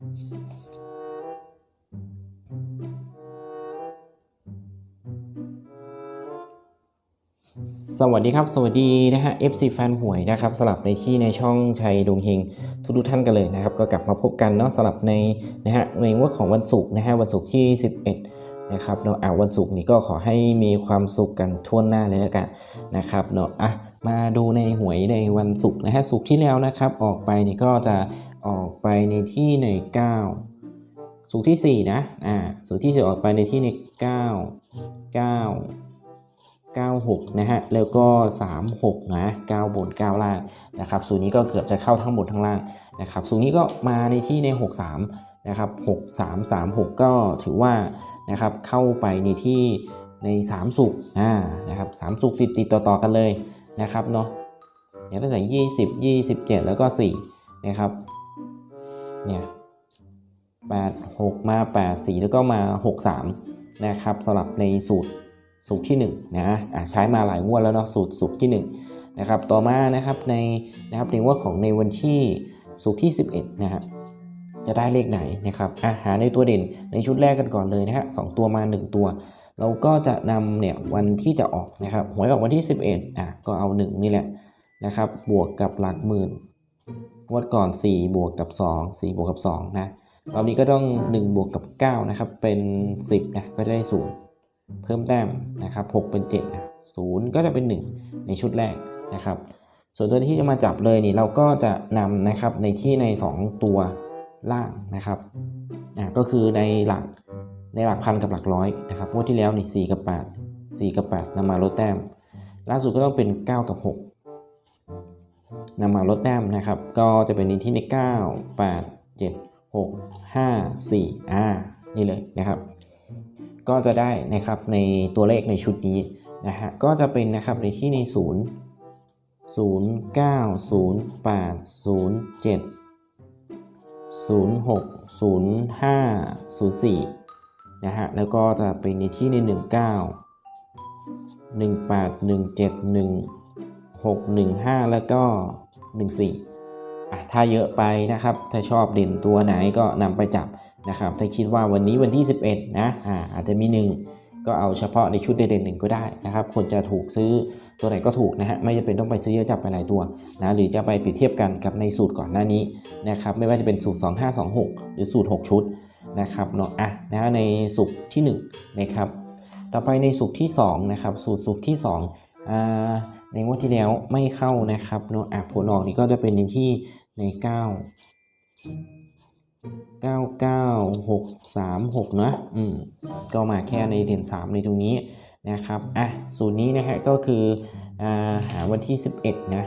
สวัสดีครับ สวัสดีนะฮะ FC แฟนหวยนะครับสลับในที่ในช่องชัยดวงเฮงทุกทุกท่านกันเลยนะครับ ก็กลับมาพบกันเนาะสลับในนะฮะในงวดของวันศุกร์นะฮะวันศุกร์ที่ 11 นะครับเนาะอ่าวันศุกร์นี้ก็ขอให้มีความสุขกันทั่วหน้าเลยแล้วกันนะครับเนาะอะ มาดูในหวยในวันศุกร์นะฮะศุกร์ที่แล้วนะครับออกไปนี่ก็จะออกไปในที่ใน9สุกร์ที่ 4 นะอ่าสุกร์ที่4ออกไปในที่ใน 9 9 96 นะฮะ แล้วก็ 36 นะ 9 บน 9 ล่างนะครับสูตรนี้ก็เกือบจะเข้าทั้งบนทั้งล่างนะครับสูตรนี้ก็มาในที่ใน 63 นะครับ 6336 ก็ถือว่านะครับเข้าไปในที่ใน 3 สุกอ่านะครับ3สุกติดติดต่อต่อๆกันเลย นะครับเนาะเนี่ยตั้งแต่20 27แล้วก็4นะครับเนี่ย8 6มา8 4แล้วก็มา6 3นะครับสำหรับในสูตรสูตรที่1นะอะใช้มาหลายงวดแล้วเนาะสูตรสูตรที่1นะครับต่อมานะครับในนะครับในงวดของในวันที่สูตรที่ 11นะฮะจะได้เลขไหนนะครับอาหาในตัวเด่นในชุดแรกกันก่อนเลยนะฮะสองตัวมา 1 ตัว เราก็จะนำเนี่ยวันที่จะออกนะครับหวยออกวันที่ 11อะก็เอา 1 นี่แหละนะครับ บวกกับหลักหมื่นงวดก่อน 4 บวกกับ 2 4 บวกกับ 2 นะรอบนี้ก็ต้อง 1 บวกกับ 9 นะครับ เป็น 10 นะ ก็จะได้0เพิ่มแต้มนะครับ 6 เป็น7นะ0ก็จะเป็น 1 ในชุดแรกนะครับ ส่วนตัวที่จะมาจับเลยนี่เราก็จะนำนะครับในที่ใน 2 ตัวล่างนะครับอะก็คือในหลัก ในหลักพันกับหลักร้อยนะครับงวดที่แล้วนี่4กับ8 4กับ8นำมาลดแต้ม ล่าสุดก็ต้องเป็น 9 กับ 6นำมาลดแต้มนะครับ ก็จะเป็นในที่ใน 9 8 7 6 5 4อ่านี่เลยนะครับ ก็จะได้นะครับในตัวเลขในชุดนี้นะฮะก็จะเป็นนะครับในที่ใน 0 0 9 0 8 0 7 0 6 0 5 0 4 นะฮะแล้วก็จะเป็นในที่ใน 19 18 17 1 6 1 5 แล้วก็ 14อะถ้าเยอะไปนะครับ ถ้าชอบเด่นตัวไหนก็นำไปจับนะครับ ถ้าคิดว่าวันนี้วันที่ 11 นะอ่าอาจจะมี 1 ก็เอาเฉพาะในชุดเด่นๆหนึ่งก็ได้นะครับคนจะถูกซื้อตัวไหนก็ถูกนะฮะไม่จำเป็นต้องไปซื้อเยอะจับไปหลายตัวนะหรือจะไปเปรียบเทียบกันกับในสูตรก่อนหน้านี้นะครับไม่ว่าจะเป็นสูตร 2526 หรือสูตร 6 ชุด นะครับเนาะอะนะฮะในสูตรที่1นะครับต่อไปในสูตรที่2นะครับสูตรสูตรที่2อ่าในงวดที่แล้วไม่เข้านะครับเนาะอะผลออกนี่ก็จะเป็นในที่ใน 9 9 9 6 3 6นะอืมก็มาแค่ในเด่น3ในตรงนี้นะครับอะสูตรนี้นะฮะก็คืออ่าหาวันที่ 11 นะ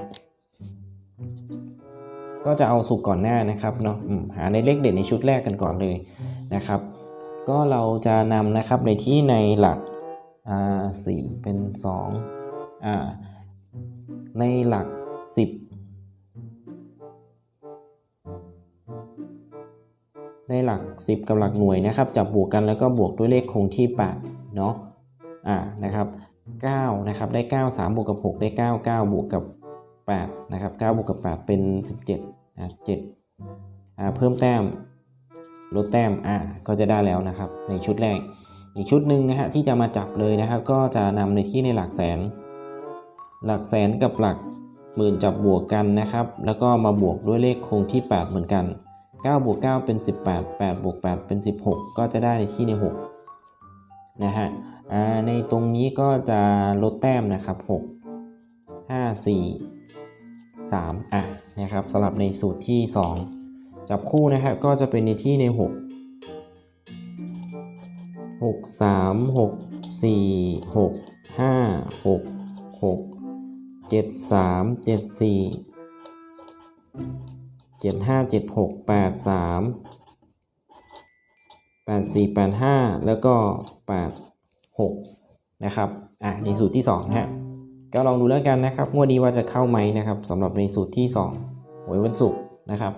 ก็จะเอาสุกร์ก่อนหน้านะครับเนาะหาในเลขเด่นในชุดแรกกันก่อนเลยนะครับ ก็เราจะนำนะครับในที่ในหลักอ่าสี่เป็น2อ่าในหลัก10ในหลัก 10 กับหลักหน่วยนะครับจับบวกกันแล้วก็บวกด้วยเลขคงที่8เนาะอ่านะครับ9นะครับได้ 9 3 บวกกับ 6 ได้ 9 9 บวกกับ 8นะครับ9บวกกับ 8 เป็น 17นะ7อ่าเพิ่มแต้มลดแต้มอ่าก็จะได้แล้วนะครับ ในชุดแรก อีกชุดหนึ่งนะฮะที่จะมาจับเลยนะครับ ก็จะนำในที่ในหลักแสน หลักแสนกับหลักหมื่นจับบวกกันนะครับ แล้วก็มาบวกด้วยเลขคงที่ 8 เหมือนกัน9บวก9เป็น 18 8บวก8เป็น 16 ก็จะได้ในที่ใน6นะฮะในตรงนี้ก็จะลดแต้มนะครับ 6 5 4 3อะนะครับสำหรับในสูตรที่ 2 จับคู่นะครับก็จะเป็นในที่ใน 6 6 3 6 4 6 5 6 6 7 3 7 4 7 5 7 6 8 3 8 4 8 5 แล้วก็ 8 6 นะครับ อะในสูตรที่2นะฮะ ก็ลองดูแล้วกันนะครับงวดนี้ว่าจะเข้าไหมนะครับสำหรับในสูตรที่2หวยวันศุกร์นะครับ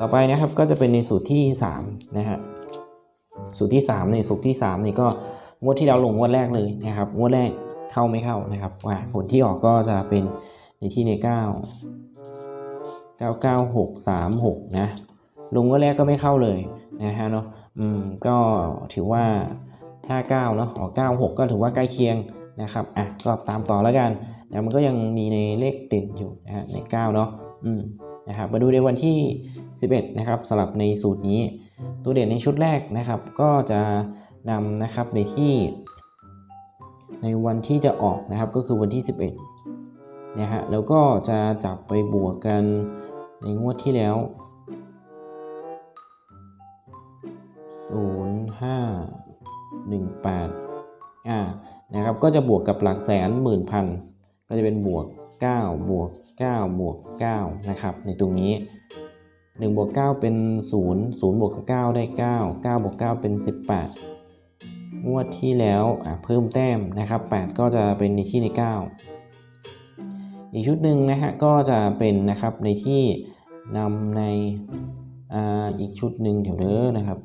ต่อไปนะครับก็จะเป็นในสูตรที่3นะฮะสูตรที่3ในสูตรที่3นี่ก็งวดที่เราลงงวดแรกเลยนะครับงวดแรกเข้าไม่เข้านะครับว่าผลที่ออกก็จะเป็นในที่ใน 9 9 9 6 3 6 นะลงงวดแรกก็ไม่เข้าเลยนะฮะเนาะอืมก็ถือว่าถ้า9เนาะออก96 ก็ถือว่าใกล้เคียง นะครับอะก็ตามต่อแล้วกันนะมันก็ยังมีในเลขเด่นอยู่นะฮะใน9เนาะอืมนะครับมาดูในวันที่ 11นะครับสำหรับในสูตรนี้ ตัวเด่นในชุดแรกนะครับ ก็จะนำนะครับในที่ ในวันที่จะออกนะครับก็คือวันที่ 11นะฮะแล้วก็จะจับไปบวกกันในงวดที่แล้ว0 5 1 8อ่า นะครับก็จะบวกกับหลักแสนหมื่นพันก็จะเป็นบวก 9 บวก 9 บวก 9 นะครับ ในตรงนี้ 1 บวก 9 เป็น 0 0 บวกกับ9ได้ 9 9 บวก 9 เป็น 18 งวดที่แล้วเพิ่มแต้มนะครับ 8 ก็จะเป็นในที่ใน 9 อีกชุดหนึ่งนะฮะก็จะเป็นนะครับในที่นำในออีกชุดหนึ่งเดี๋ยวเด้อนะครับ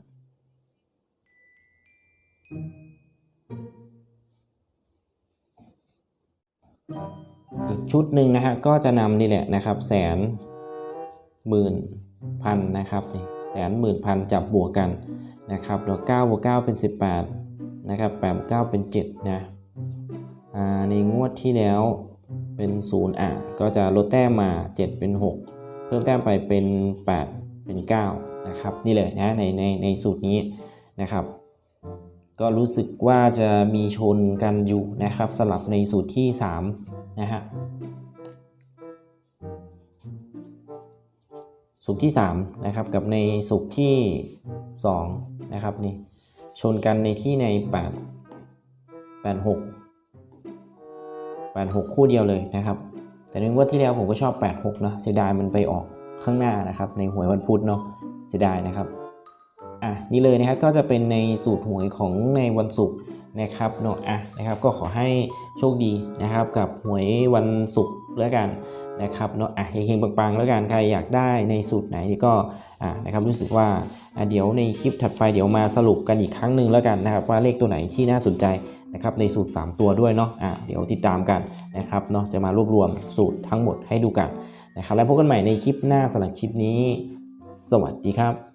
อีกชุดหนึ่งนะฮะก็จะนำนี่แหละนะครับ แสนหมื่นพันนะครับนี่แสนหมื่นพันจับบวกกันนะครับแล้วเก้าบวกเก้าเป็นสิบแปดนะครับแปดบวกเก้าเป็นเจ็ดนะอ่าในงวดที่แล้วเป็นศูนย์อะก็จะลดแต้มมาเจ็ดเป็นหกเพิ่มแต้มไปเป็นแปดเป็นเก้านะครับนี่เลยนะในในในสูตรนี้นะครับ ก็รู้สึกว่าจะมีชนกันอยู่นะครับสลับในสูตรที่ 3 นะฮะสูตรที่ 3 นะครับ กับในสูตรที่ 2 นะครับนี่ชนกันในที่ใน 8 8 6 8 6 คู่เดียวเลยนะครับ แต่ในงวดที่แล้วผมก็ชอบ 8 6 เนาะเสียดายมันไปออกข้างหน้านะครับ ในหวยวันพุธเนาะเสียดายนะครับ อะนี่เลยนะครับก็จะเป็นในสูตรหวยของในวันศุกร์นะครับเนาะอะนะครับก็ขอให้โชคดีนะครับกับหวยวันศุกร์แล้วกันนะครับเนาะอะเฮงๆปังๆแล้วกันใครอยากได้ในสูตรไหนนี่ก็อะนะครับรู้สึกว่าอะเดี๋ยวในคลิปถัดไปเดี๋ยวมาสรุปกันอีกครั้งหนึ่งแล้วกันนะครับว่าเลขตัวไหนที่น่าสนใจนะครับในสูตร 3 ตัวด้วยเนาะอะเดี๋ยวติดตามกันนะครับเนาะจะมารวบรวมสูตรทั้งหมดให้ดูกันนะครับแล้วพบกันใหม่ในคลิปหน้าสำหรับคลิปนี้ สวัสดีครับ